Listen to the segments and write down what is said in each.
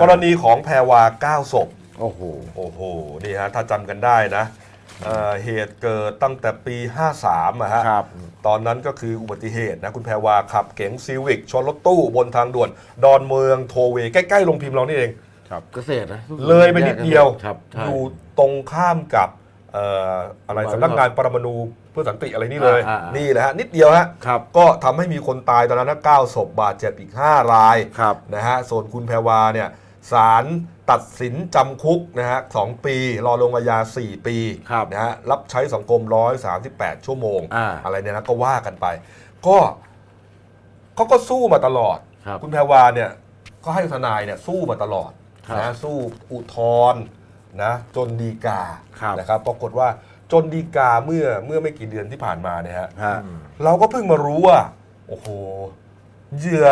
กรณีของแพรวา9ศพโอ้โหโอ้โหนี่ฮะถ้าจำกันได้นะเอ่อเหตุเกิดตั้งแต่ปี 53อะฮะครับ ตอนนั้นก็คืออุบัติเหตุนะ คุณแพรวาขับเก๋งซีวิกชนรถตู้บนทางด่วน ดอนเมืองโทเวใกล้ ๆ โรงพิมพ์เรานี่เอง ครับ เกษตรนะเลยไปนิดเดียว ครับใช่ อยู่ตรงข้ามกับเอ่ออะไรประมาณสำนักงานปรมาณูเพื่อสันติอะไรนี่เลย อ่าอ่าอ่านี่ นี่แหละฮะนิดเดียวฮะ ครับ ก็ทำให้มีคนตายตอนนั้นนะ9ศพบาดเจ็บอีก 5 รายครับ นะฮะ ส่วนคุณแพรวาเนี่ย ศาลตัดสินจำคุกนะฮะสองปี รอลงอาญา4 ปีครับนะฮะรับใช้สังคม 138 ชั่วโมงอ่าอะไรเนี่ยนะก็ว่ากันไป ก็เขาก็สู้มาตลอดครับณแพรวาเนี่ยก็ให้ทนายเนี่ยสู้มาตลอดครับนะสู้อุทธรณ์นะจนดีกาครับนะครับปรากฏว่าจนดีกาเมื่อเมื่อไม่กี่เดือนที่ผ่านมาเนี่ยฮะฮะ เราก็เพิ่งมารู้ว่า โอ้โหเหยื่อ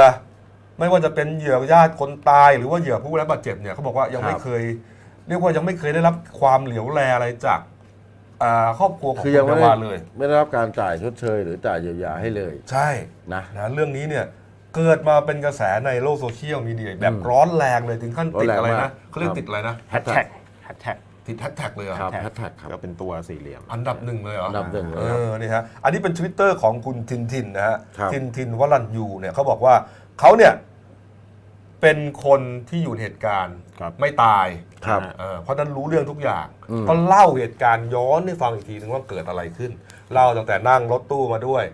ไม่ว่าจะเป็นเหยื่อญาติคนตายหรือว่าเหยื่อผู้ได้รับบาดเจ็บเนี่ยเขาบอกว่ายังไม่ครับเคย เรียกว่ายังไม่เคยได้รับความเหลียวแลอะไรจากอ่าครอบครัวของคือคุยังณแพไม่รได้วาเลย ไม่ได้รับการจ่ายชดเชย หรือจ่ายเยียวยาให้เลยใช่ นะ นะเรื่องนี้เนี่ยเกิดมาเป็นกระแสในโลกโซเชียลมีเดียแบบอืมร้อนแรงเลยถึงขั้นติดร้อนแรงอะไรมานะกเขาเรียกครับ ติดอะไรนะ แฮชแท็กแฮชแท็ก ติดแฮชแท็กเลยเหรอครับครับแฮชแท็กครับ ก็เป็นตัวสี่เหลี่ยม อันดับหนึ่งเลยเหรออันดับหนึ่งเลยเอครับ อนี่ฮะอันนี้เป็นทวิตเตอร์ของคุณทินทินนะฮะครับ ทินทินวรัญยูเนี่ยเขาบอกว่าเขาเนี่ยเป็นคนที่อยู่ในเหตุการณ์ครับ ไม่ตายครับ เออเพราะฉะนั้นรู้เรื่องทุกอย่าง อืม ก็เล่าเหตุการณ์ย้อนให้ฟังอีกทีนึงว่าเกิดอะไรขึ้น เล่าตั้งแต่นั่งรถตู้มาด้วย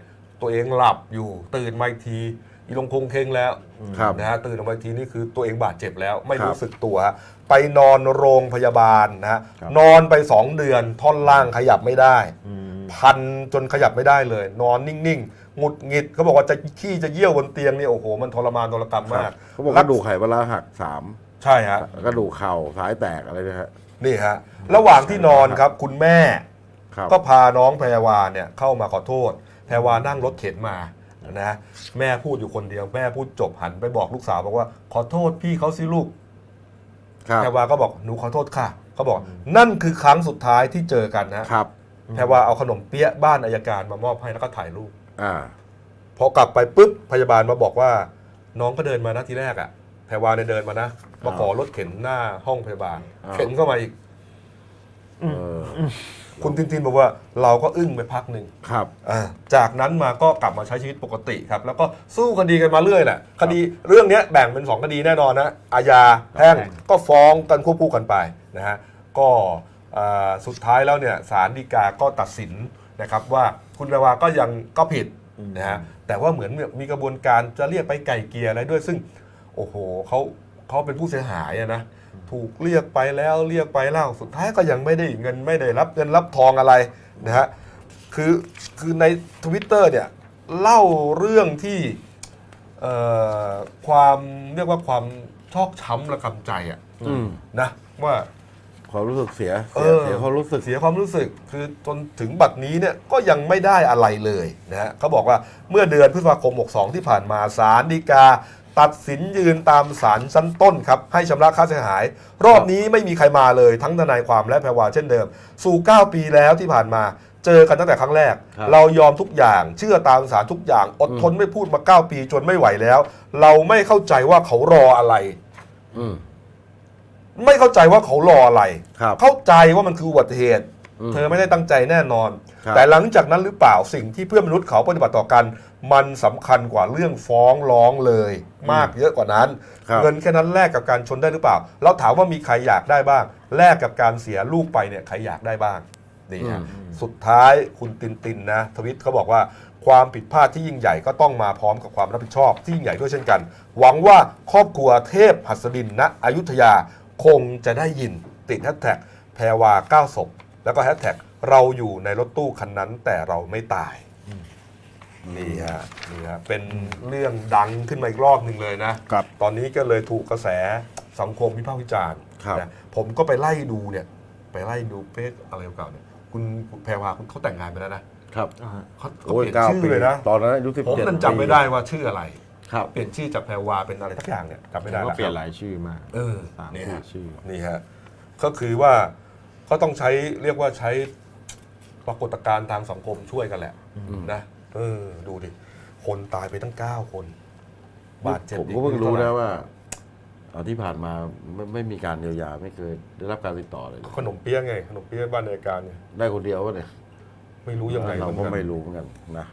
ตัวเองหลับอยู่ตื่นมาอีกทีอีลงคงเคงแล้ว ครับ นะฮะตื่นออกมาอีกทีนี่คือตัวเองบาดเจ็บแล้ว ไม่ครับ รู้สึกตัวฮะ ไปนอนโรงพยาบาลนะฮะครับ นอนไปสองเดือนท่อนล่างขยับไม่ได้ อืมพันจนขยับไม่ได้เลย นอนนิ่งๆหงุดหงิดเขาบอกว่าจะขี้จะเยี่ยวบนเตียงนี่โอ้โหมันทรมานทรกรรมมากเขาบอกกระดูกไขปลาร้าหักสามใช่ฮะ กระดูกเข่าซ้ายแตกอะไรนะฮะนี่ฮะ ระหว่างที่นอนครับคุณแม่ ครับ ก็พาน้องแพรวาเนี่ยเข้ามาขอโทษ แพรวานั่งรถเข็นมานะแม่พูดอยู่คนเดียวแม่พูดจบหันไปบอกลูกสาวบอกว่า ขอโทษพี่เขาสิลูกครับ แพรวาก็บอกหนูขอโทษค่ะเขาบอกนั่นคือครั้งสุดท้ายที่เจอกันนะครับแพรวาเอาขนมเปี๊ยะบ้านอายการมามอบให้แล้วก็ถ่ายรูปอ่าพอกลับไปปุ๊บพยาบาลมาบอกว่า น้องก็เดินมานะทีแรกอะ่ะแพรวาเนี่ยเดินมานะมาขอรถเข็นหน้าห้องพยาบาลอ้าวเข็นเข้ามาอีกเออ คุณทินทินบอกว่าเราก็อึ้งไปพักหนึ่งครับ อ่าจากนั้นมาก็กลับมาใช้ชีวิตปกติครับ แล้วก็สู้คดีกันมาเรื่อยแหละคดีเรื่องเนี้ยแบ่งเป็นสองคดีแน่นอนนะอาญาแพ่งแพ่งก็ฟ้องกันควบคู่กันไปนะฮะก็อ่าสุดท้ายแล้วเนี่ยศาลฎีกาก็ตัดสินนะครับว่าคุณแพรวาก็ยังก็ผิดนะฮะแต่ว่าเหมือนมีกระบวนการจะเรียกไปไก่เกลียอะไรด้วยซึ่ง โอ้โหเขา เขาเป็นผู้เสียหายอะนะถูกเรียกไปแล้วเรียกไปเล่าสุดท้ายก็ยังไม่ได้เงินไม่ได้รับเงินรับทองอะไรนะฮะคือคือในทวิตเตอร์เนี่ยเล่าเรื่องที่เอ่อความเรียกว่าความชอกช้ำระกำใจอะอืมนะว่า ความรู้สึกเสียเอเสียอเสียความรู้สึก เสียความรู้สึกคือจนถึงบัดนี้เนี่ยก็ยังไม่ได้อะไรเลยนะฮะเขาบอกว่าเมื่อเดือนพฤษภาคม 62 ที่ผ่านมาศาลฎีกา ตัดสินยืนตามศาลชั้นต้นครับ ให้ชำระค่าเสียหาย รอบนี้ไม่มีใครมาเลยทั้งทนายความและแพรวาเช่นเดิม สู่ 9 ปีแล้วที่ผ่านมา เจอกันตั้งแต่ครั้งแรก ครับ เรายอมทุกอย่าง เชื่อตามศาลทุกอย่าง อดทนไม่พูดมา 9 ปีจนไม่ไหวแล้ว เราไม่เข้าใจว่าเขารออะไร อืม ไม่เข้าใจว่าเขารออะไร ครับ เข้าใจว่ามันคืออุบัติเหตุอืม เธอไม่ได้ตั้งใจแน่นอนครับแต่หลังจากนั้นหรือเปล่าสิ่งที่เพื่อนมนุษย์เขาปฏิบัติต่อกัน มันสำคัญกว่าเรื่องฟ้องร้องเลย มากเยอะกว่านั้นครับเงินแค่นั้นแลกกับการชนได้หรือเปล่าเราถามว่ามีใครอยากได้บ้าง แลกกับการเสียลูกไปเนี่ยใครอยากได้บ้างนี่ฮะอืมสุดท้ายคุณตินตินนะทวิตเขาบอกว่าความผิดพลาดที่ยิ่งใหญ่ก็ต้องมาพร้อมกับความรับผิดชอบที่ยิ่งใหญ่ด้วยเช่นกัน หวังว่าครอบครัวเทพหัสดินณอยุธยาคงจะได้ยินติดแฮชแท็กแพรวาเก้าศพ แล้วก็แฮชแท็กเราอยู่ในรถตู้คันนั้นแต่เราไม่ตาย นี่ฮะนี่ฮะเป็นเรื่องดังขึ้นมาอีกรอบหนึ่งเลยนะ ครับตอนนี้ก็เลยถูกกระแสสังคมวิพากษ์วิจารณ์ครับนะผมก็ไปไล่ดูเนี่ย ไปไล่ดูเฟซอะไรเก่าๆเนี่ยคุณคุณแพรวาคุณเขาแต่งงานไปแล้วนะครับเขาเขาโอ้เปยลี่ยนเก้าชื่อปีเลยนะ ตอนนั้นอายุสิบผมเจ็ดมันจำไม่ได้ว่าชื่ออะไร ครับเปลี่ยนชื่อจากแพรวาเป็นอะไรทักอย่างเนี่ยจำไม่ได้ก็แล้วเปลี่ยนรายชื่อมากเออสามนี่สี่ฮะ ชื่อ นี่ฮะ ก็คือว่า เขาต้องใช้เรียกว่าใช้ปรากฏการณ์ทางสังคมช่วยกันแหละอืมนะเออดูดิ คนตายไปตั้ง 9 คน บาดเจ็บผมอีก็เพิ่งรู้ท่าไหนะว่าเอาที่ผ่านมาไม่ไม่มีการเยียวยาไม่เคยได้รับการติดต่อเลย ขนมเปี๊ยะไง ขนมเปี๊ยะบ้านในการเนี่ยได้คนเดียววะเนี่ยไม่รู้ยังไงเราหก็อนนไม่รู้เหมือนกันนะ